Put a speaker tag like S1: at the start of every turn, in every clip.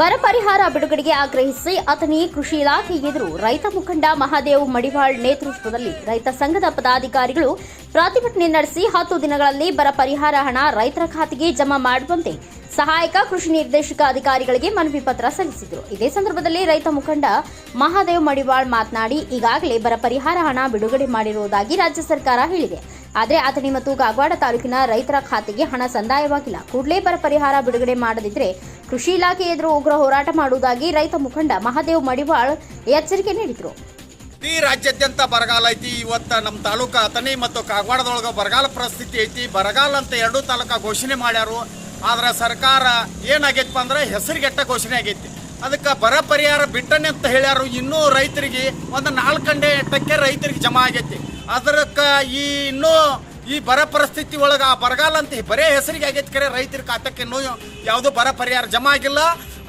S1: ಬರ ಪರಿಹಾರ ಬಿಡುಗಡೆಗೆ ಆಗ್ರಹಿಸಿ ಅಥಣಿ ಕೃಷಿ ಇಲಾಖೆ ಎದುರು ರೈತ ಮುಖಂಡ ಮಹಾದೇವ್ ಮಡಿವಾಳ್ ನೇತೃತ್ವದಲ್ಲಿ ರೈತ ಸಂಘದ ಪದಾಧಿಕಾರಿಗಳು ಪ್ರತಿಭಟನೆ ನಡೆಸಿ ಹತ್ತು ದಿನಗಳಲ್ಲಿ ಬರ ಪರಿಹಾರ ಹಣ ರೈತರ ಖಾತೆಗೆ ಜಮಾ ಮಾಡುವಂತೆ ಸಹಾಯಕ ಕೃಷಿ ನಿರ್ದೇಶಕ ಅಧಿಕಾರಿಗಳಿಗೆ ಮನವಿ ಪತ್ರ ಸಲ್ಲಿಸಿದರು. ಇದೇ ಸಂದರ್ಭದಲ್ಲಿ ರೈತ ಮುಖಂಡ ಮಹಾದೇವ್ ಮಡಿವಾಳ್ ಮಾತನಾಡಿ, ಈಗಾಗಲೇ ಬರ ಪರಿಹಾರ ಹಣ ಬಿಡುಗಡೆ ಮಾಡಿರುವುದಾಗಿ ರಾಜ್ಯ ಸರ್ಕಾರ ಹೇಳಿದೆ. ಆದರೆ ಅಥಣಿ ಮತ್ತು ಕಾಗವಾಡ ತಾಲೂಕಿನ ರೈತರ ಖಾತೆಗೆ ಹಣ ಸಂದಾಯವಾಗಿಲ್ಲ. ಕೂಡಲೇ ಬರ ಪರಿಹಾರ ಬಿಡುಗಡೆ ಮಾಡದಿದ್ದರೆ ಕೃಷಿ ಇಲಾಖೆ ಎದುರು ಉಗ್ರ ಹೋರಾಟ ಮಾಡುವುದಾಗಿ ರೈತ ಮುಖಂಡ ಮಹಾದೇವ್ ಮಡಿವಾಳ್ ಎಚ್ಚರಿಕೆ ನೀಡಿದರು.
S2: ಇಡೀ ರಾಜ್ಯಾದ್ಯಂತ ಬರಗಾಲ ಐತಿ. ಇವತ್ತ ನಮ್ಮ ತಾಲೂಕ ಅಥಣಿ ಮತ್ತು ಕಾಗವಾಡದೊಳಗ ಬರಗಾಲ ಪರಿಸ್ಥಿತಿ ಐತಿ. ಬರಗಾಲ ಅಂತ ಎರಡೂ ತಾಲೂಕ ಘೋಷಣೆ ಮಾಡ್ಯಾರು. ಆದ್ರೆ ಸರ್ಕಾರ ಏನಾಗೈತಪ್ಪ ಅಂದ್ರೆ ಹೆಸರಿಗೆಟ್ಟ ಘೋಷಣೆ ಆಗೈತಿ. ಅದಕ್ಕೆ ಬರ ಪರಿಹಾರ ಬಿಟ್ಟನೆ ಅಂತ ಹೇಳ್ಯಾರು. ಇನ್ನೂ ರೈತರಿಗೆ ಒಂದು ನಾಲ್ಕಂಡೆ ಟಕ್ಕೆ ರೈತರಿಗೆ ಜಮಾ ಆಗೈತಿ. ಅದಕ್ಕೆ ಈ ಇನ್ನೂ ಈ ಬರ ಪರಿಸ್ಥಿತಿ ಒಳಗೆ ಆ ಬರಗಾಲ ಅಂತ ಬರೇ ಹೆಸರಿಗೆ ಆಗೈತೆ ಕರೆ ರೈತರ ಖಾತಕ್ಕೆ ಇನ್ನೂ ಯಾವುದೂ ಬರ ಪರಿಹಾರ ಜಮಾ ಆಗಿಲ್ಲ.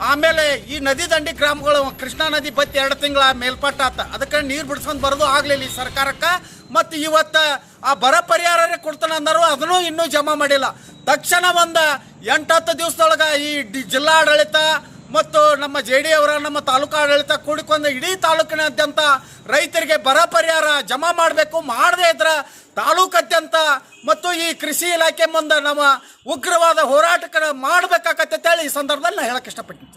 S2: ಆಮೇಲೆ ಈ ನದಿ ದಂಡಿ ಗ್ರಾಮಗಳು, ಕೃಷ್ಣಾ ನದಿ ಬತ್ತಿ ಎರಡು ತಿಂಗಳ ಮೇಲ್ಪಟ್ಟ ಆತ. ಅದಕ್ಕೆ ನೀರು ಬಿಡ್ಸ್ಕೊಂಡು ಬರೋದು ಆಗಲಿಲ್ಲ ಈ ಸರ್ಕಾರಕ್ಕೆ. ಮತ್ತು ಇವತ್ತ ಆ ಬರ ಪರಿಹಾರ ಕೊಡ್ತಾನೆ ಅಂದರು, ಅದನ್ನು ಇನ್ನೂ ಜಮಾ ಮಾಡಿಲ್ಲ. ತಕ್ಷಣ ಒಂದ ಎಂಟು ಹತ್ತು ದಿವಸದೊಳಗೆ ಈ ಡಿ- ಜಿಲ್ಲಾಡಳಿತ ಮತ್ತು ನಮ್ಮ ಜೆ ಡಿ ಅವರ, ನಮ್ಮ ತಾಲೂಕು ಆಡಳಿತ ಕೂಡಿಕೊಂಡು ಇಡೀ ತಾಲೂಕಿನಾದ್ಯಂತ ರೈತರಿಗೆ ಬರ ಪರಿಹಾರ ಜಮಾ ಮಾಡಬೇಕು, ಮಾಡದೇ ಇದ್ರೆ ತಾಲೂಕಾದ್ಯಂತ ಮತ್ತು ಈ ಕೃಷಿ ಇಲಾಖೆ ಮುಂದೆ ನಮ್ಮ ಉಗ್ರವಾದ ಹೋರಾಟಕ್ಕೆ ಮಾಡಬೇಕಾಗತ್ತೆ ಹೇಳಿ ಈ ಸಂದರ್ಭದಲ್ಲಿ ನಾನು ಹೇಳಕ್ಕೆ ಇಷ್ಟಪಡ್ತೀನಿ